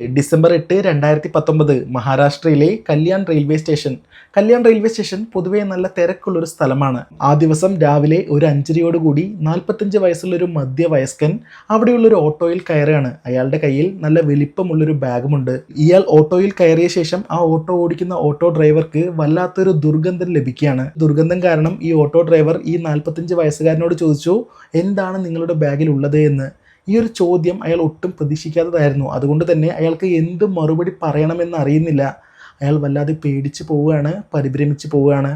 December എട്ട് രണ്ടായിരത്തി പത്തൊമ്പത് മഹാരാഷ്ട്രയിലെ Kalyan railway station. Kalyan railway station പൊതുവെ നല്ല തിരക്കുള്ളൊരു സ്ഥലമാണ്. ആ ദിവസം രാവിലെ ഒരു അഞ്ചരയോടുകൂടി നാൽപ്പത്തഞ്ച് വയസ്സുള്ളൊരു മധ്യവയസ്കൻ അവിടെയുള്ളൊരു ഓട്ടോയിൽ കയറുകയാണ്. അയാളുടെ കയ്യിൽ നല്ല വലിപ്പമുള്ളൊരു ബാഗുമുണ്ട്. ഇയാൾ ഓട്ടോയിൽ കയറിയ ശേഷം ആ ഓട്ടോ ഓടിക്കുന്ന ഓട്ടോ ഡ്രൈവർക്ക് വല്ലാത്തൊരു ദുർഗന്ധം ലഭിക്കുകയാണ്. ദുർഗന്ധം കാരണം ഈ ഓട്ടോ ഡ്രൈവർ ഈ നാൽപ്പത്തഞ്ച് വയസ്സുകാരനോട് ചോദിച്ചു എന്താണ് നിങ്ങളുടെ ബാഗിൽ ഉള്ളത് എന്ന്. ഈ ഒരു ചോദ്യം അയാൾ ഒട്ടും പ്രതീക്ഷിക്കാത്തതായിരുന്നു. അതുകൊണ്ട് തന്നെ അയാൾക്ക് എന്ത് മറുപടി പറയണമെന്ന് അറിയുന്നില്ല. അയാൾ വല്ലാതെ പേടിച്ച് പോവുകയാണ് പരിഭ്രമിച്ച് പോവുകയാണ്.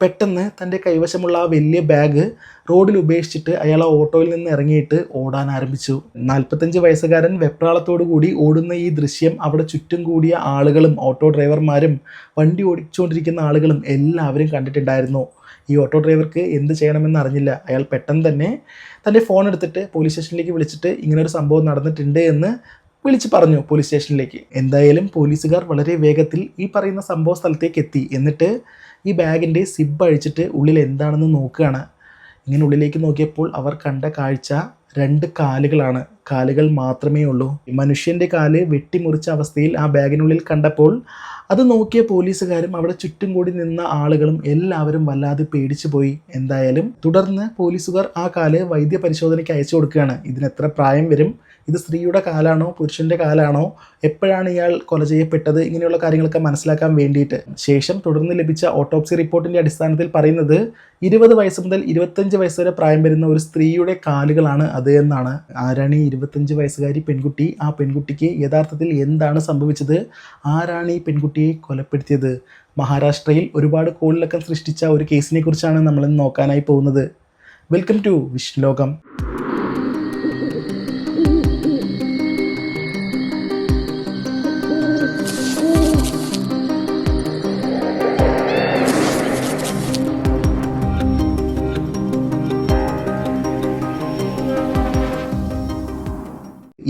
പെട്ടെന്ന് തന്റെ കൈവശമുള്ള ആ വലിയ ബാഗ് റോഡിൽ ഉപേക്ഷിച്ചിട്ട് അയാൾ ആ ഓട്ടോയിൽ നിന്ന് ഇറങ്ങിയിട്ട് ഓടാൻ ആരംഭിച്ചു. നാൽപ്പത്തഞ്ച് വയസ്സുകാരൻ വെപ്രാളത്തോടു കൂടി ഓടുന്ന ഈ ദൃശ്യം അവിടെ ചുറ്റും കൂടിയ ആളുകളും ഓട്ടോ ഡ്രൈവർമാരും വണ്ടി ഓടിച്ചുകൊണ്ടിരിക്കുന്ന ആളുകളും എല്ലാവരും കണ്ടിട്ടുണ്ടായിരുന്നു. ഈ ഓട്ടോ ഡ്രൈവർക്ക് എന്ത് ചെയ്യണമെന്ന് അറിഞ്ഞില്ല. അയാൾ പെട്ടെന്ന് തന്നെ തന്റെ ഫോൺ എടുത്തിട്ട് പോലീസ് സ്റ്റേഷനിലേക്ക് വിളിച്ചിട്ട് ഇങ്ങനൊരു സംഭവം നടന്നിട്ടുണ്ട് എന്ന് വിളിച്ച് പറഞ്ഞു പോലീസ് സ്റ്റേഷനിലേക്ക് എന്തായാലും പോലീസുകാർ വളരെ വേഗത്തിൽ ഈ പറയുന്ന സംഭവ സ്ഥലത്തേക്ക് എത്തി. എന്നിട്ട് ഈ ബാഗിന്റെ സിബ് അഴിച്ചിട്ട് ഉള്ളിൽ എന്താണെന്ന് നോക്കുകയാണ്. ഇങ്ങനെ ഉള്ളിലേക്ക് നോക്കിയപ്പോൾ അവർ കണ്ട കാഴ്ച രണ്ട് കാലുകളാണ്. കാലുകൾ മാത്രമേ ഉള്ളൂ. മനുഷ്യന്റെ കാൽ വെട്ടിമുറിച്ച അവസ്ഥയിൽ ആ ബാഗിനുള്ളിൽ കണ്ടപ്പോൾ അത് നോക്കിയ പോലീസുകാരും അവിടെ ചുറ്റും കൂടി നിന്ന ആളുകളും എല്ലാവരും വല്ലാതെ പേടിച്ചു പോയി. എന്തായാലും തുടർന്ന് പോലീസുകാർ ആ കാൽ വൈദ്യ പരിശോധനയ്ക്ക് അയച്ചു കൊടുക്കുകയാണ്. ഇതിന് എത്ര പ്രായം വരും? ഇത് സ്ത്രീയുടെ കാലാണോ? പുരുഷന്റെ കാലാണോ? എപ്പോഴാണ് ഇയാൾ കൊല ചെയ്യപ്പെട്ടത്? ഇങ്ങനെയുള്ള കാര്യങ്ങളൊക്കെ മനസ്സിലാക്കാൻ വേണ്ടിയിട്ട്. ശേഷം തുടർന്ന് ലഭിച്ച ഓട്ടോപ്സി റിപ്പോർട്ടിന്റെ അടിസ്ഥാനത്തിൽ പറയുന്നത് ഇരുപത് വയസ്സ് മുതൽ ഇരുപത്തഞ്ച് വയസ്സ് വരെ പ്രായം വരുന്ന ഒരു സ്ത്രീയുടെ കാലുകളാണ് അത് എന്നാണ്. ആരാണ് ഈ ഇരുപത്തഞ്ച് വയസ്സുകാരി പെൺകുട്ടി? ആ പെൺകുട്ടിക്ക് യഥാർത്ഥത്തിൽ എന്താണ് സംഭവിച്ചത്? ആരാണ് ഈ പെൺകുട്ടിയെ കൊലപ്പെടുത്തിയത്. മഹാരാഷ്ട്രയിൽ ഒരുപാട് കോളിലക്കം സൃഷ്ടിച്ച ഒരു കേസിനെ കുറിച്ചാണ് നമ്മൾ ഇന്ന് നോക്കാനായി പോകുന്നത്. വെൽക്കം ടു വിഷ്ലോകം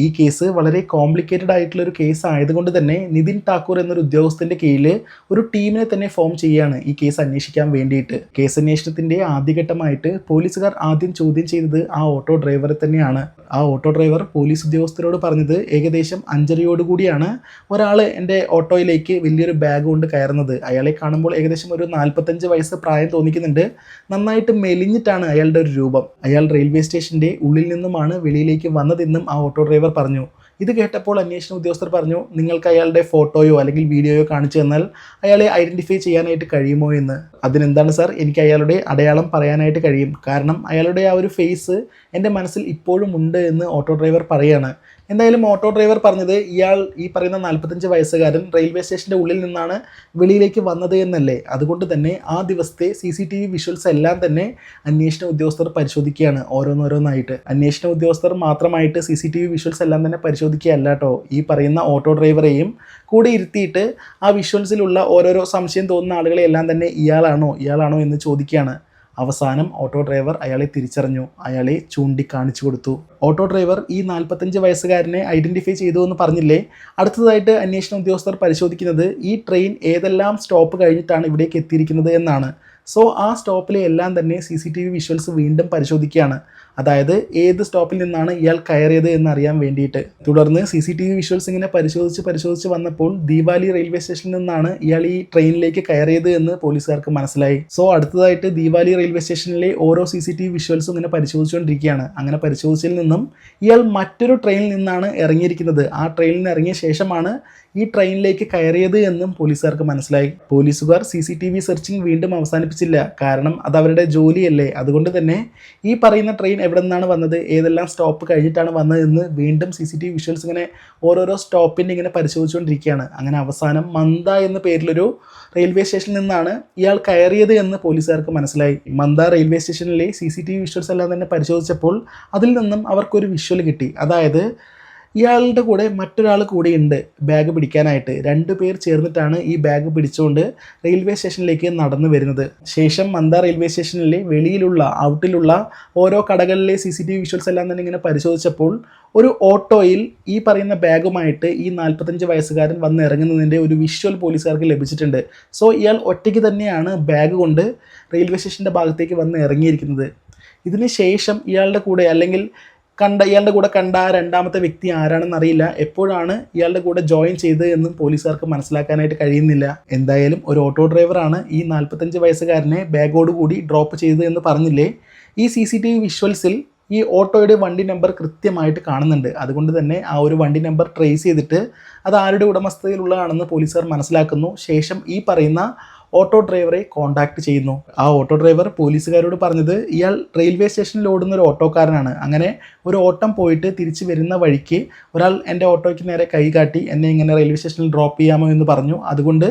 ഈ കേസ് വളരെ കോംപ്ലിക്കേറ്റഡ് ആയിട്ടുള്ള ഒരു കേസ് ആയതുകൊണ്ട് തന്നെ നിതിൻ ഠാക്കൂർ എന്നൊരു ഉദ്യോഗസ്ഥന്റെ കീഴിൽ ഒരു ടീമിനെ തന്നെ ഫോം ചെയ്യുകയാണ് ഈ കേസ് അന്വേഷിക്കാൻ വേണ്ടിയിട്ട്. കേസ് അന്വേഷണത്തിന്റെ ആദ്യഘട്ടമായിട്ട് പോലീസുകാർ ആദ്യം ചോദ്യം ചെയ്തത് ആ ഓട്ടോ ഡ്രൈവറെ തന്നെയാണ്. ആ ഓട്ടോ ഡ്രൈവർ പോലീസ് ഉദ്യോഗസ്ഥരോട് പറഞ്ഞത് ഏകദേശം അഞ്ചരയോട് കൂടിയാണ് ഒരാൾ എന്റെ ഓട്ടോയിലേക്ക് വലിയൊരു ബാഗ് കൊണ്ട് കയറുന്നത്. അയാളെ കാണുമ്പോൾ ഏകദേശം ഒരു നാൽപ്പത്തഞ്ച് വയസ്സ് പ്രായം തോന്നിക്കുന്നുണ്ട്. നന്നായിട്ട് മെലിഞ്ഞിട്ടാണ് അയാളുടെ ഒരു രൂപം. അയാൾ റെയിൽവേ സ്റ്റേഷന്റെ ഉള്ളിൽ നിന്നുമാണ് വെളിയിലേക്ക് വന്നതെന്നും ആ ഓട്ടോ ഡ്രൈവർ പറഞ്ഞു. ഇത് കേട്ടപ്പോൾ അന്വേഷണ ഉദ്യോഗസ്ഥർ പറഞ്ഞു നിങ്ങൾക്ക് അയാളുടെ ഫോട്ടോയോ അല്ലെങ്കിൽ വീഡിയോയോ കാണിച്ചു തന്നാൽ അയാളെ ഐഡന്റിഫൈ ചെയ്യാനായിട്ട് കഴിയുമോ എന്ന്. അതിനെന്താണ് സാർ? എനിക്ക് അയാളുടെ അടയാളം പറയാനായിട്ട് കഴിയും. കാരണം അയാളുടെ ആ ഒരു ഫേസ് എന്റെ മനസ്സിൽ ഇപ്പോഴും ഉണ്ട് എന്ന് ഓട്ടോ ഡ്രൈവർ പറയാണ്. എന്തായാലും ഓട്ടോ ഡ്രൈവർ പറഞ്ഞത് ഇയാൾ ഈ പറയുന്ന നാൽപ്പത്തഞ്ച് വയസ്സുകാരൻ റെയിൽവേ സ്റ്റേഷന്റെ ഉള്ളിൽ നിന്നാണ് വെളിയിലേക്ക് വന്നത് എന്നല്ലേ? അതുകൊണ്ട് തന്നെ ആ ദിവസത്തെ C C T V visuals എല്ലാം തന്നെ അന്വേഷണ ഉദ്യോഗസ്ഥർ പരിശോധിക്കുകയാണ് ഓരോന്നോരോന്നായിട്ട്. അന്വേഷണ ഉദ്യോഗസ്ഥർ മാത്രമായിട്ട് C C T V visuals എല്ലാം തന്നെ പരിശോധിക്കുകയല്ല കേട്ടോ. ഈ പറയുന്ന ഓട്ടോ ഡ്രൈവറെയും കൂടെ ഇരുത്തിയിട്ട് ആ വിഷ്വൽസിലുള്ള ഓരോരോ സംശയം തോന്നുന്ന ആളുകളെ എല്ലാം തന്നെ ഇയാളാണോ ഇയാളാണോ എന്ന് ചോദിക്കുകയാണ്. അവസാനം ഓട്ടോ ഡ്രൈവർ അയാളെ തിരിച്ചറിഞ്ഞു. അയാളെ ചൂണ്ടിക്കാണിച്ചു കൊടുത്തു. ഓട്ടോ ഡ്രൈവർ ഈ നാൽപ്പത്തഞ്ച് വയസ്സുകാരനെ ഐഡന്റിഫൈ ചെയ്തു എന്ന് പറഞ്ഞില്ലേ? അടുത്തതായിട്ട് അന്വേഷണ ഉദ്യോഗസ്ഥർ പരിശോധിക്കുന്നത് ഈ ട്രെയിൻ ഏതെല്ലാം സ്റ്റോപ്പ് കഴിഞ്ഞിട്ടാണ് ഇവിടേക്ക് എത്തിയിരിക്കുന്നത് എന്നാണ്. സോ ആ സ്റ്റോപ്പിലെ എല്ലാം തന്നെ C C T V visuals വീണ്ടും പരിശോധിക്കുകയാണ്. അതായത് ഏത് സ്റ്റോപ്പിൽ നിന്നാണ് ഇയാൾ കയറിയത് എന്നറിയാൻ വേണ്ടിയിട്ട്. തുടർന്ന് C C T V visuals ഇങ്ങനെ പരിശോധിച്ച് പരിശോധിച്ച് വന്നപ്പോൾ ദീപാലി റെയിൽവേ സ്റ്റേഷനിൽ നിന്നാണ് ഇയാൾ ഈ ട്രെയിനിലേക്ക് കയറിയത് എന്ന് പോലീസുകാർക്ക് മനസ്സിലായി. സോ അടുത്തതായിട്ട് ദീപാലി റെയിൽവേ സ്റ്റേഷനിലെ ഓരോ സി സി ടി വി വിഷ്വൽസും ഇങ്ങനെ പരിശോധിച്ചുകൊണ്ടിരിക്കുകയാണ്. അങ്ങനെ പരിശോധിച്ചതിൽ നിന്നും ഇയാൾ മറ്റൊരു ട്രെയിനിൽ നിന്നാണ് ഇറങ്ങിയിരിക്കുന്നത്. ആ ട്രെയിനിൽ നിന്ന് ഇറങ്ങിയ ശേഷമാണ് ഈ ട്രെയിനിലേക്ക് കയറിയത് എന്നും പോലീസുകാർക്ക് മനസ്സിലായി. പോലീസുകാർ C C T V searching വീണ്ടും അവസാനിപ്പിച്ചില്ല. കാരണം അത് അവരുടെ ജോലിയല്ലേ. അതുകൊണ്ട് തന്നെ ഈ പറയുന്ന ട്രെയിൻ എവിടെ നിന്നാണ് വന്നത്? ഏതെല്ലാം സ്റ്റോപ്പ് കഴിഞ്ഞിട്ടാണ് വന്നതെന്ന് വീണ്ടും C C T V visuals ഇങ്ങനെ ഓരോരോ സ്റ്റോപ്പിന്റെ ഇങ്ങനെ പരിശോധിച്ചുകൊണ്ടിരിക്കുകയാണ്. അങ്ങനെ അവസാനം മന്ദ എന്ന പേരിലൊരു റെയിൽവേ സ്റ്റേഷനിൽ നിന്നാണ് ഇയാൾ കയറിയത് എന്ന് പോലീസുകാർക്ക് മനസ്സിലായി. മന്ദ റെയിൽവേ സ്റ്റേഷനിലെ C C T V visuals എല്ലാം തന്നെ പരിശോധിച്ചപ്പോൾ അതിൽ നിന്നും അവർക്കൊരു വിഷ്വൽ കിട്ടി. അതായത് ഇയാളുടെ കൂടെ മറ്റൊരാൾ കൂടെയുണ്ട് ബാഗ് പിടിക്കാനായിട്ട്. രണ്ടു പേർ ചേർന്നിട്ടാണ് ഈ ബാഗ് പിടിച്ചുകൊണ്ട് റെയിൽവേ സ്റ്റേഷനിലേക്ക് നടന്നു വരുന്നത്. ശേഷം മന്ദ റെയിൽവേ സ്റ്റേഷനിലെ വെളിയിലുള്ള ഔട്ടിലുള്ള ഓരോ കടകളിലെ C C T V visuals എല്ലാം തന്നെ ഇങ്ങനെ പരിശോധിച്ചപ്പോൾ ഒരു ഓട്ടോയിൽ ഈ പറയുന്ന ബാഗുമായിട്ട് ഈ നാൽപ്പത്തഞ്ച് വയസ്സുകാരൻ വന്ന് ഇറങ്ങുന്നതിന്റെ ഒരു വിഷ്വൽ പോലീസുകാർക്ക് ലഭിച്ചിട്ടുണ്ട്. സോ ഇയാൾ ഒറ്റയ്ക്ക് തന്നെയാണ് ബാഗ് കൊണ്ട് റെയിൽവേ സ്റ്റേഷന്റെ ഭാഗത്തേക്ക് വന്ന് ഇറങ്ങിയിരിക്കുന്നത്. ഇതിന് ശേഷം ഇയാളുടെ കൂടെ അല്ലെങ്കിൽ കണ്ട ഇയാളുടെ കൂടെ കണ്ട രണ്ടാമത്തെ വ്യക്തി ആരാണെന്ന് അറിയില്ല. എപ്പോഴാണ് ഇയാളുടെ കൂടെ ജോയിൻ ചെയ്തത് എന്നും പോലീസുകാർക്ക് മനസ്സിലാക്കാനായിട്ട് കഴിയുന്നില്ല. എന്തായാലും ഒരു ഓട്ടോ ഡ്രൈവറാണ് ഈ നാൽപ്പത്തഞ്ച് വയസ്സുകാരനെ ബാഗോട് കൂടി ഡ്രോപ്പ് ചെയ്തത് എന്ന് പറഞ്ഞില്ലേ? ഈ സി സി ടി വി വിഷ്വൽസിൽ ഈ ഓട്ടോയുടെ വണ്ടി നമ്പർ കൃത്യമായിട്ട് കാണുന്നുണ്ട്. അതുകൊണ്ട് തന്നെ ആ ഒരു വണ്ടി നമ്പർ ട്രേസ് ചെയ്തിട്ട് അത് ആരുടെ ഉടമസ്ഥതയിലുള്ളതാണെന്ന് പോലീസുകാർ മനസ്സിലാക്കുന്നു. ശേഷം ഈ പറയുന്ന ഓട്ടോ ഡ്രൈവറെ കോൺടാക്ട് ചെയ്യുന്നു. ആ ഓട്ടോ ഡ്രൈവർ പോലീസുകാരോട് പറഞ്ഞത് ഇയാൾ റെയിൽവേ സ്റ്റേഷനിൽ ഓടുന്ന ഒരു ഓട്ടോക്കാരനാണ്. അങ്ങനെ ഒരു ഓട്ടം പോയിട്ട് തിരിച്ച് വരുന്ന വഴിക്ക് ഒരാൾ എന്റെ ഓട്ടോയ്ക്ക് നേരെ കൈ കാട്ടി എന്നെ ഇങ്ങനെ റെയിൽവേ സ്റ്റേഷനിൽ ഡ്രോപ്പ് ചെയ്യാമോ എന്ന് പറഞ്ഞു. അതുകൊണ്ട്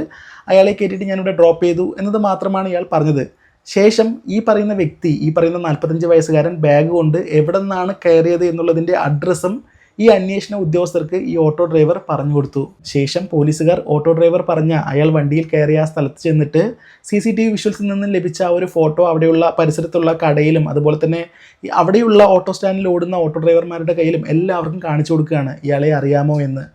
അയാളെ കയറ്റിയിട്ട് ഞാനിവിടെ ഡ്രോപ്പ് ചെയ്തു എന്നത് മാത്രമാണ് ഇയാൾ പറഞ്ഞത്. ശേഷം ഈ പറയുന്ന വ്യക്തി ഈ പറയുന്ന നാൽപ്പത്തഞ്ച് വയസ്സുകാരൻ ബാഗ് കൊണ്ട് എവിടെ നിന്നാണ് കയറിയത് എന്നുള്ളതിന്റെ അഡ്രസ്സും ഈ അന്വേഷണ ഉദ്യോഗസ്ഥർക്ക് ഈ ഓട്ടോ ഡ്രൈവർ പറഞ്ഞു കൊടുത്തു. ശേഷം പോലീസുകാർ ഓട്ടോ ഡ്രൈവർ പറഞ്ഞ അയാൾ വണ്ടിയിൽ കയറിയ ആ സ്ഥലത്ത് ചെന്നിട്ട് സി സി ടി വി വിഷ്വൽസിൽ നിന്നും ലഭിച്ച ഒരു ഫോട്ടോ അവിടെയുള്ള പരിസരത്തുള്ള കടയിലും അതുപോലെ തന്നെ അവിടെയുള്ള ഓട്ടോ സ്റ്റാൻഡിൽ ഓടുന്ന ഓട്ടോ ഡ്രൈവർമാരുടെ കയ്യിലും എല്ലാവർക്കും കാണിച്ചു കൊടുക്കുകയാണ്. ഇയാളെ അറിയാമോ എന്ന്.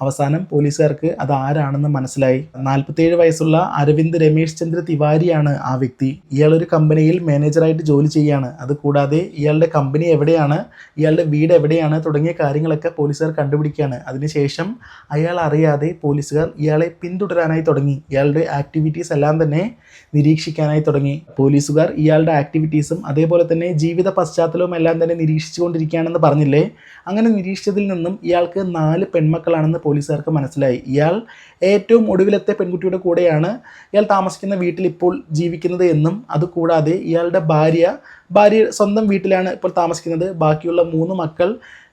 അവസാനം പോലീസുകാർക്ക് അത് ആരാണെന്ന് മനസ്സിലായി. നാൽപ്പത്തേഴ് വയസ്സുള്ള അരവിന്ദ് രമേശ് ചന്ദ്ര തിവാരിയാണ് ആ വ്യക്തി. ഇയാൾ ഒരു കമ്പനിയിൽ മാനേജറായിട്ട് ജോലി ചെയ്യുകയാണ് അത് കൂടാതെ ഇയാളുടെ കമ്പനി എവിടെയാണ് ഇയാളുടെ വീട് എവിടെയാണ് തുടങ്ങിയ കാര്യങ്ങളൊക്കെ പോലീസുകാർ കണ്ടുപിടിക്കുകയാണ്. അതിനുശേഷം അയാൾ അറിയാതെ പോലീസുകാർ ഇയാളെ പിന്തുടരാനായി തുടങ്ങി. ഇയാളുടെ ആക്ടിവിറ്റീസ് എല്ലാം തന്നെ നിരീക്ഷിക്കാനായി തുടങ്ങി. പോലീസുകാർ ഇയാളുടെ ആക്ടിവിറ്റീസും അതേപോലെ തന്നെ ജീവിത പശ്ചാത്തലവും എല്ലാം തന്നെ നിരീക്ഷിച്ചുകൊണ്ടിരിക്കുകയാണെന്ന് പറഞ്ഞില്ലേ? അങ്ങനെ നിരീക്ഷിച്ചതിൽ നിന്നും ഇയാൾക്ക് നാല് പെൺമക്കളാണെന്ന് പോലീസുകാർക്ക് മനസ്സിലായി. ഇയാൾ ഏറ്റവും ഒടുവിലത്തെ പെൺകുട്ടിയുടെ കൂടെയാണ് ഇയാൾ താമസിക്കുന്ന വീട്ടിൽ ഇപ്പോൾ ജീവിക്കുന്നത് എന്നും അതുകൂടാതെ ഇയാളുടെ ഭാര്യ ഭാര്യ സ്വന്തം വീട്ടിലാണ് ഇപ്പോൾ താമസിക്കുന്നത്. ബാക്കിയുള്ള മൂന്ന് മക്കൾ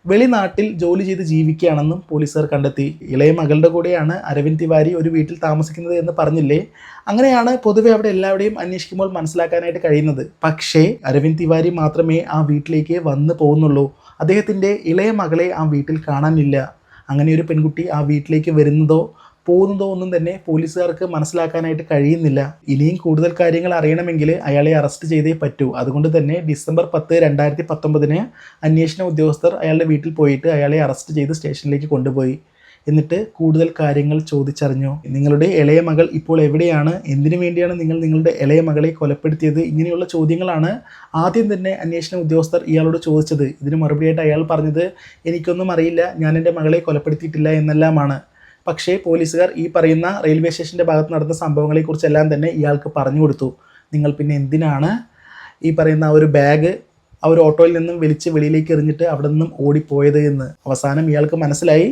വെളിനാട്ടിൽ ജോലി ചെയ്ത് ജീവിക്കുകയാണെന്നും പോലീസുകാർ കണ്ടെത്തി. ഇളയ മകളുടെ കൂടെയാണ് അരവിന്ദ് തിവാരി ഒരു വീട്ടിൽ താമസിക്കുന്നത് എന്ന് പറഞ്ഞില്ലേ? അങ്ങനെയാണ് പൊതുവെ അവിടെ എല്ലാവരുടെയും അന്വേഷിക്കുമ്പോൾ മനസ്സിലാക്കാനായിട്ട് കഴിയുന്നത്. പക്ഷേ അരവിന്ദ് തിവാരി മാത്രമേ ആ വീട്ടിലേക്ക് വന്നു പോകുന്നുള്ളൂ. അദ്ദേഹത്തിന്റെ ഇളയ മകളെ ആ വീട്ടിൽ കാണാനില്ല. അങ്ങനെ ഒരു പെൺകുട്ടി ആ വീട്ടിലേക്ക് വരുന്നതോ പോകുന്നതോ ഒന്നും തന്നെ പോലീസുകാർക്ക് മനസ്സിലാക്കാനായിട്ട് കഴിയുന്നില്ല. ഇനിയും കൂടുതൽ കാര്യങ്ങൾ അറിയണമെങ്കിൽ അയാളെ അറസ്റ്റ് ചെയ്തേ പറ്റൂ. അതുകൊണ്ട് തന്നെ ഡിസംബർ പത്ത് രണ്ടായിരത്തി പത്തൊമ്പതിന് അന്വേഷണ ഉദ്യോഗസ്ഥർ അയാളുടെ വീട്ടിൽ പോയിട്ട് അയാളെ അറസ്റ്റ് ചെയ്ത് സ്റ്റേഷനിലേക്ക് കൊണ്ടുപോയി. എന്നിട്ട് കൂടുതൽ കാര്യങ്ങൾ ചോദിച്ചറിഞ്ഞു. നിങ്ങളുടെ ഇളയ മകൾ ഇപ്പോൾ എവിടെയാണ്? എന്തിനു വേണ്ടിയാണ് നിങ്ങൾ നിങ്ങളുടെ ഇളയ മകളെ കൊലപ്പെടുത്തിയത്? ഇങ്ങനെയുള്ള ചോദ്യങ്ങളാണ് ആദ്യം തന്നെ അന്വേഷണ ഉദ്യോഗസ്ഥർ ഇയാളോട് ചോദിച്ചത്. ഇതിന് മറുപടിയായിട്ട് അയാൾ പറഞ്ഞത് എനിക്കൊന്നും അറിയില്ല. ഞാൻ എന്റെ മകളെ കൊലപ്പെടുത്തിയിട്ടില്ല എന്നെല്ലാമാണ്. പക്ഷേ പോലീസുകാർ ഈ പറയുന്ന റെയിൽവേ സ്റ്റേഷന്റെ ഭാഗത്ത് നടന്ന സംഭവങ്ങളെക്കുറിച്ചെല്ലാം തന്നെ ഇയാൾക്ക് പറഞ്ഞു കൊടുത്തു. നിങ്ങൾ പിന്നെ എന്തിനാണ് ഈ പറയുന്ന ഒരു ബാഗ് ആ ഒരു ഓട്ടോയിൽ നിന്നും വലിച്ച് വെളിയിലേക്ക് എറിഞ്ഞിട്ട് അവിടെ നിന്നും ഓടിപ്പോയത്? എന്ന് അവസാനം ഇയാൾക്ക് മനസ്സിലായി.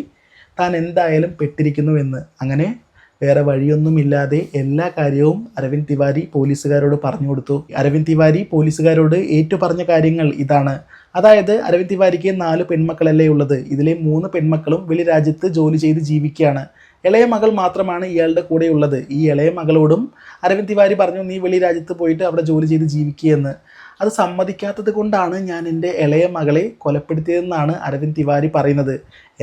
താൻ എന്തായാലും പെട്ടിരിക്കുന്നുവെന്ന് അങ്ങനെ വേറെ വഴിയൊന്നുമില്ലാതെ എല്ലാ കാര്യവും അരവിന്ദ് തിവാരി പോലീസുകാരോട് പറഞ്ഞു കൊടുത്തു. അരവിന്ദ് തിവാരി പോലീസുകാരോട് ഏറ്റു പറഞ്ഞ കാര്യങ്ങൾ ഇതാണ്. അതായത് അരവിന്ദ് തിവാരിക്ക് നാല് പെൺമക്കളല്ലേ ഉള്ളത്. ഇതിലെ മൂന്ന് പെൺമക്കളും വെളിരാജ്യത്ത് ജോലി ചെയ്ത് ജീവിക്കുകയാണ്. ഇളയ മകൾ മാത്രമാണ് ഇയാളുടെ കൂടെ ഉള്ളത്. ഈ ഇളയ മകളോടും അരവിന്ദ് തിവാരി പറഞ്ഞു നീ വെളി രാജ്യത്ത് പോയിട്ട് അവിടെ ജോലി ചെയ്ത് ജീവിക്കുകയെന്ന് അത് സമ്മതിക്കാത്തത് കൊണ്ടാണ് ഞാൻ എന്റെ ഇളയ മകളെ കൊലപ്പെടുത്തിയതെന്നാണ് അരവിന്ദ് തിവാരി പറയുന്നത്.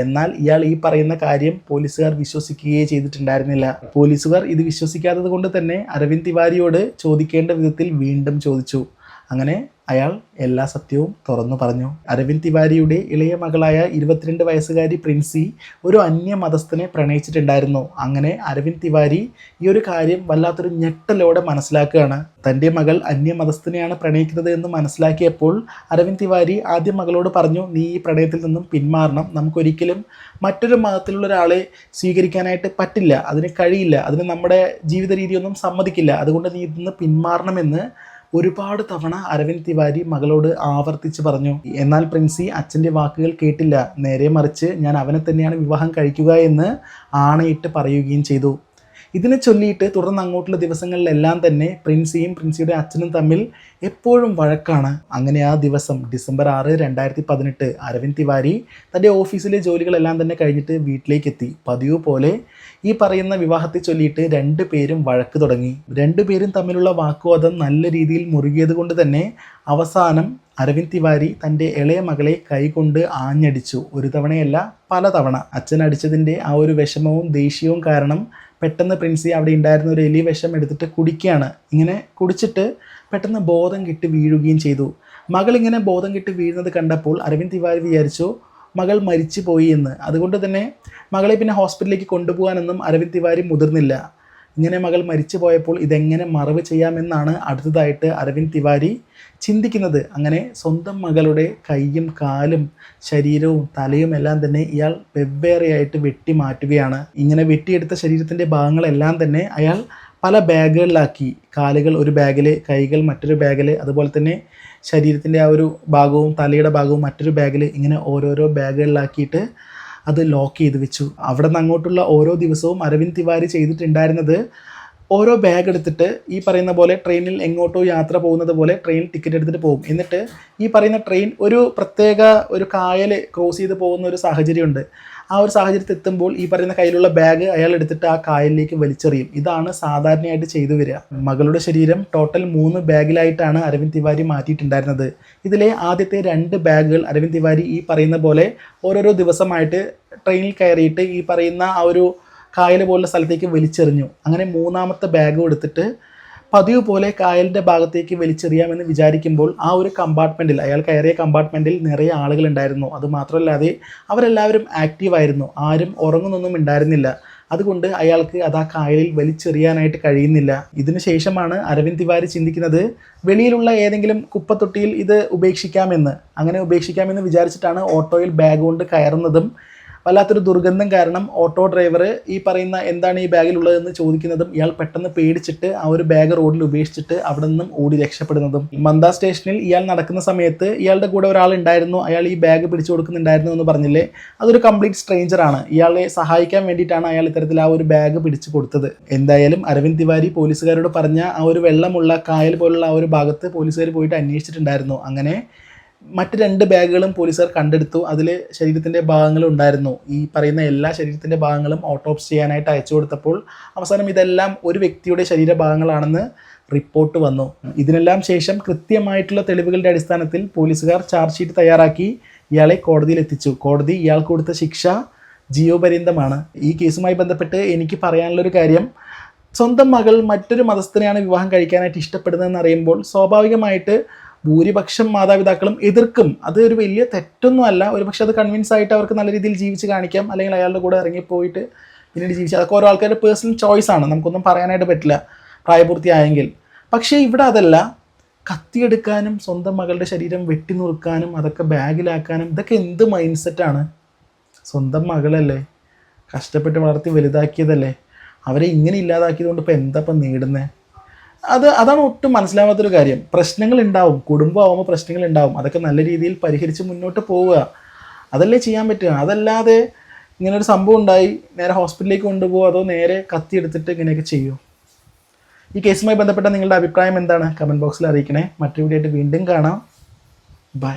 എന്നാൽ ഇയാൾ ഈ പറയുന്ന കാര്യം പോലീസുകാർ വിശ്വസിക്കുകയേ ചെയ്തിട്ടുണ്ടായിരുന്നില്ല. പോലീസുകാർ ഇത് വിശ്വസിക്കാത്തത് കൊണ്ട് തന്നെ അരവിന്ദ് തിവാരിയോട് ചോദിക്കേണ്ട വിധത്തിൽ വീണ്ടും ചോദിച്ചു. അങ്ങനെ അയാൾ എല്ലാ സത്യവും തുറന്നു പറഞ്ഞു. അരവിന്ദ് തിവാരിയുടെ ഇളയ മകളായ ഇരുപത്തിരണ്ട് വയസ്സുകാരി പ്രിൻസി ഒരു അന്യ മതസ്ഥനെ പ്രണയിച്ചിട്ടുണ്ടായിരുന്നു. അങ്ങനെ അരവിന്ദ് തിവാരി ഈ ഒരു കാര്യം വല്ലാത്തൊരു ഞെട്ടലോടെ മനസ്സിലാക്കുകയാണ്. തന്റെ മകൾ അന്യ മതസ്ഥനെയാണ് പ്രണയിക്കുന്നത് എന്ന് മനസ്സിലാക്കിയപ്പോൾ അരവിന്ദ് തിവാരി ആദ്യം മകളോട് പറഞ്ഞു നീ ഈ പ്രണയത്തിൽ നിന്നും പിന്മാറണം. നമുക്കൊരിക്കലും മറ്റൊരു മതത്തിലുള്ള ഒരാളെ സ്വീകരിക്കാനായിട്ട് പറ്റില്ല. അതിന് കഴിയില്ല. അതിന് നമ്മുടെ ജീവിത രീതിയൊന്നും സമ്മതിക്കില്ല. അതുകൊണ്ട് നീ ഇതിന്ന് പിന്മാറണമെന്ന് ഒരുപാട് തവണ അരവിന്ദ് തിവാരി മകളോട് ആവർത്തിച്ച് പറഞ്ഞു എന്നാൽ പ്രിൻസി അച്ഛന്റെ വാക്കുകൾ കേട്ടില്ല. നേരെ മറിച്ച് ഞാൻ അവനെ തന്നെയാണ് വിവാഹം കഴിക്കുക എന്ന് ആണയിട്ട് പറയുകയും ചെയ്തു. ഇതിനെ ചൊല്ലിയിട്ട് തുടർന്ന് അങ്ങോട്ടുള്ള ദിവസങ്ങളിലെല്ലാം തന്നെ പ്രിൻസിയും പ്രിൻസിയുടെ അച്ഛനും തമ്മിൽ എപ്പോഴും വഴക്കാണ്. അങ്ങനെ ആ ദിവസം ഡിസംബർ ആറ് രണ്ടായിരത്തി പതിനെട്ട് അരവിന്ദ് തിവാരി തന്റെ ഓഫീസിലെ ജോലികളെല്ലാം തന്നെ കഴിഞ്ഞിട്ട് വീട്ടിലേക്ക് എത്തി പതിവ് പോലെ ഈ പറയുന്ന വിവാഹത്തെ ചൊല്ലിയിട്ട് രണ്ടു പേരും വഴക്ക് തുടങ്ങി. രണ്ടുപേരും തമ്മിലുള്ള വാക്കുവാദം നല്ല രീതിയിൽ മുറുകിയത് കൊണ്ട് തന്നെ അവസാനം അരവിന്ദ് തിവാരി തന്റെ ഇളയ മകളെ കൈകൊണ്ട് ആഞ്ഞടിച്ചു. ഒരു തവണയല്ല പല തവണ അച്ഛൻ അടിച്ചതിന്റെ ആ ഒരു വിഷമവും ദേഷ്യവും കാരണം പെട്ടെന്ന് പ്രിൻസി അവിടെ ഉണ്ടായിരുന്ന ഒരു എലി വിഷം എടുത്തിട്ട് കുടിക്കുകയാണ്. ഇങ്ങനെ കുടിച്ചിട്ട് പെട്ടെന്ന് ബോധം കിട്ടി വീഴുകയും ചെയ്തു. മകൾ ഇങ്ങനെ ബോധം കിട്ടി വീഴുന്നത് കണ്ടപ്പോൾ അരവിന്ദ് തിവാരി വിചാരിച്ചു മകൾ മരിച്ചു പോയി എന്ന്. അതുകൊണ്ട് തന്നെ മകളെ പിന്നെ ഹോസ്പിറ്റലിലേക്ക് കൊണ്ടുപോകാനൊന്നും അരവിന്ദ് തിവാരി മുതിർന്നില്ല. ഇങ്ങനെ മകൾ മരിച്ചു പോയപ്പോൾ ഇതെങ്ങനെ മറവ് ചെയ്യാമെന്നാണ് അടുത്തതായിട്ട് അരവിന്ദ് തിവാരി ചിന്തിക്കുന്നത്. അങ്ങനെ സ്വന്തം മകളുടെ കൈയും കാലും ശരീരവും തലയും എല്ലാം തന്നെ ഇയാൾ വെവ്വേറെയായിട്ട് വെട്ടി മാറ്റുകയാണ്. ഇങ്ങനെ വെട്ടിയെടുത്ത ശരീരത്തിന്റെ ഭാഗങ്ങളെല്ലാം തന്നെ അയാൾ പല ബാഗുകളിലാക്കി. കാലുകൾ ഒരു ബാഗിൽ കൈകൾ മറ്റൊരു ബാഗിൽ അതുപോലെ തന്നെ ശരീരത്തിന്റെ ആ ഒരു ഭാഗവും തലയുടെ ഭാഗവും മറ്റൊരു ബാഗിൽ ഇങ്ങനെ ഓരോരോ ബാഗുകളിലാക്കിയിട്ട് അത് ലോക്ക് ചെയ്ത് വെച്ചു. അവിടെ നിന്ന് അങ്ങോട്ടുള്ള ഓരോ ദിവസവും അരവിന്ദ് തിവാരി ചെയ്തിട്ടുണ്ടായിരുന്നത് ഓരോ ബാഗ് എടുത്തിട്ട് ഈ പറയുന്ന പോലെ ട്രെയിനിൽ എങ്ങോട്ടോ യാത്ര പോകുന്നത് പോലെ ട്രെയിൻ ടിക്കറ്റ് എടുത്തിട്ട് പോകും. എന്നിട്ട് ഈ പറയുന്ന ട്രെയിൻ ഒരു പ്രത്യേക ഒരു കായൽ ക്രോസ് ചെയ്ത് പോകുന്ന ഒരു സാഹചര്യമുണ്ട്. ആ ഒരു സാഹചര്യത്തിൽ എത്തുമ്പോൾ ഈ പറയുന്ന കയ്യിലുള്ള ബാഗ് അയാൾ എടുത്തിട്ട് ആ കായലിലേക്ക് വലിച്ചെറിയും. ഇതാണ് സാധാരണയായിട്ട് ചെയ്തു വരിക. മകളുടെ ശരീരം ടോട്ടൽ മൂന്ന് ബാഗിലായിട്ടാണ് അരവിന്ദ് തിവാരി മാറ്റിയിട്ടുണ്ടായിരുന്നത്. ഇതിലെ ആദ്യത്തെ രണ്ട് ബാഗുകൾ അരവിന്ദ് തിവാരി ഈ പറയുന്ന പോലെ ഓരോരോ ദിവസമായിട്ട് ട്രെയിനിൽ കയറിയിട്ട് ഈ പറയുന്ന ആ ഒരു കായൽ പോലുള്ള സ്ഥലത്തേക്ക് വലിച്ചെറിഞ്ഞു. അങ്ങനെ മൂന്നാമത്തെ ബാഗ് എടുത്തിട്ട് പതിവ് പോലെ കായലിന്റെ ഭാഗത്തേക്ക് വലിച്ചെറിയാമെന്ന് വിചാരിക്കുമ്പോൾ ആ ഒരു കമ്പാർട്ട്മെന്റിൽ അയാൾ കയറിയ കമ്പാർട്ട്മെന്റിൽ നിറയെ ആളുകളുണ്ടായിരുന്നു അത് മാത്രമല്ലാതെ അവരെല്ലാവരും ആക്റ്റീവായിരുന്നു ആരും ഉറങ്ങുന്നൊന്നും ഉണ്ടായിരുന്നില്ല. അതുകൊണ്ട് അയാൾക്ക് അത് ആ കായലിൽ വലിച്ചെറിയാനായിട്ട് കഴിയുന്നില്ല. ഇതിനു ശേഷമാണ് അരവിന്ദ് തിവാരി ചിന്തിക്കുന്നത് വെളിയിലുള്ള ഏതെങ്കിലും കുപ്പത്തൊട്ടിയിൽ ഇത് ഉപേക്ഷിക്കാമെന്ന്. അങ്ങനെ ഉപേക്ഷിക്കാമെന്ന് വിചാരിച്ചിട്ടാണ് ഓട്ടോയിൽ ബാഗ് കൊണ്ട് കയറുന്നതും വല്ലാത്തൊരു ദുർഗന്ധം കാരണം ഓട്ടോ ഡ്രൈവർ ഈ പറയുന്ന എന്താണ് ഈ ബാഗിലുള്ളതെന്ന് ചോദിക്കുന്നതും ഇയാൾ പെട്ടെന്ന് പേടിച്ചിട്ട് ആ ഒരു ബാഗ് റോഡിൽ ഉപേക്ഷിച്ചിട്ട് അവിടെ നിന്നും ഓടി രക്ഷപ്പെടുന്നതും. മന്ദ സ്റ്റേഷനിൽ ഇയാൾ നടക്കുന്ന സമയത്ത് ഇയാളുടെ കൂടെ ഒരാൾ ഉണ്ടായിരുന്നു അയാൾ ഈ ബാഗ് പിടിച്ചു കൊടുക്കുന്നുണ്ടായിരുന്നു എന്ന് പറഞ്ഞില്ലേ? അതൊരു കംപ്ലീറ്റ് സ്ട്രേഞ്ചർ ആണ് ഇയാളെ സഹായിക്കാൻ വേണ്ടിയിട്ടാണ് അയാൾ ഇത്തരത്തിൽ ആ ഒരു ബാഗ് പിടിച്ചു കൊടുത്തത്. എന്തായാലും അരവിന്ദ് തിവാരി പോലീസുകാരോട് പറഞ്ഞ ആ ഒരു വെള്ളമുള്ള കായൽ പോലുള്ള ആ ഒരു ഭാഗത്ത് പോലീസുകാർ പോയിട്ട് അന്വേഷിച്ചിട്ടുണ്ടായിരുന്നു. അങ്ങനെ മറ്റ് രണ്ട് ബാഗുകളും പോലീസുകാർ കണ്ടെടുത്തു. അതിൽ ശരീരത്തിന്റെ ഭാഗങ്ങൾ ഉണ്ടായിരുന്നു. ഈ പറയുന്ന എല്ലാ ശരീരത്തിന്റെ ഭാഗങ്ങളും ഓട്ടോപ്സി ചെയ്യാനായിട്ട് അയച്ചു കൊടുത്തപ്പോൾ അവസാനം ഇതെല്ലാം ഒരു വ്യക്തിയുടെ ശരീരഭാഗങ്ങളാണെന്ന് റിപ്പോർട്ട് വന്നു. ഇതിനെല്ലാം ശേഷം കൃത്യമായിട്ടുള്ള തെളിവുകളുടെ അടിസ്ഥാനത്തിൽ പോലീസുകാർ ചാർജ് ഷീറ്റ് തയ്യാറാക്കി ഇയാളെ കോടതിയിൽ എത്തിച്ചു. കോടതി ഇയാൾക്ക് കൊടുത്ത ശിക്ഷ ജീവപര്യന്തമാണ്. ഈ കേസുമായി ബന്ധപ്പെട്ട് എനിക്ക് പറയാനുള്ളൊരു കാര്യം സ്വന്തം മകൾ മറ്റൊരു മതസ്ഥനെയാണ് വിവാഹം കഴിക്കാനായിട്ട് ഇഷ്ടപ്പെടുന്നതെന്ന് അറിയുമ്പോൾ സ്വാഭാവികമായിട്ട് ഭൂരിപക്ഷം മാതാപിതാക്കളും എതിർക്കും. അത് ഒരു വലിയ തെറ്റൊന്നും അല്ല. ഒരുപക്ഷെ അത് കൺവിൻസ് ആയിട്ട് അവർക്ക് നല്ല രീതിയിൽ ജീവിച്ച് കാണിക്കാം. അല്ലെങ്കിൽ അയാളുടെ കൂടെ ഇറങ്ങിപ്പോയിട്ട് പിന്നീട് ജീവിച്ചു അതൊക്കെ ഓരോ ആൾക്കാരുടെ പേഴ്സണൽ ചോയ്സ് ആണ്. നമുക്കൊന്നും പറയാനായിട്ട് പറ്റില്ല. പ്രായപൂർത്തിയായെങ്കിൽ. പക്ഷേ ഇവിടെ അതല്ല. കത്തിയെടുക്കാനും സ്വന്തം മകളുടെ ശരീരം വെട്ടി നുറുക്കാനും അതൊക്കെ ബാഗിലാക്കാനും ഇതൊക്കെ എന്ത് മൈൻഡ് സെറ്റാണ് സ്വന്തം മകളല്ലേ? കഷ്ടപ്പെട്ട് വളർത്തി വലുതാക്കിയതല്ലേ? അവരെ ഇങ്ങനെ ഇല്ലാതാക്കിയത് കൊണ്ട് ഇപ്പോൾ എന്താ ഇപ്പം നേടുന്നത് അത് അതാണ് ഒട്ടും മനസ്സിലാവാത്തൊരു കാര്യം. പ്രശ്നങ്ങൾ ഉണ്ടാവും കുടുംബമാകുമ്പോൾ പ്രശ്നങ്ങൾ ഉണ്ടാവും അതൊക്കെ നല്ല രീതിയിൽ പരിഹരിച്ച് മുന്നോട്ട് പോവുക. അതല്ലേ ചെയ്യാൻ പറ്റുക. അതല്ലാതെ ഇങ്ങനെ ഒരു സംഭവം ഉണ്ടായി നേരെ ഹോസ്പിറ്റലിലേക്ക് കൊണ്ടുപോകുക അതോ നേരെ കത്തി എടുത്തിട്ട് ഇങ്ങനെയൊക്കെ ചെയ്യുമോ ഈ കേസുമായി ബന്ധപ്പെട്ട നിങ്ങളുടെ അഭിപ്രായം എന്താണ്? കമന്റ് ബോക്സിൽ അറിയിക്കണേ. മറ്റൊരു വീഡിയോ ആയിട്ട് വീണ്ടും കാണാം. ബൈ.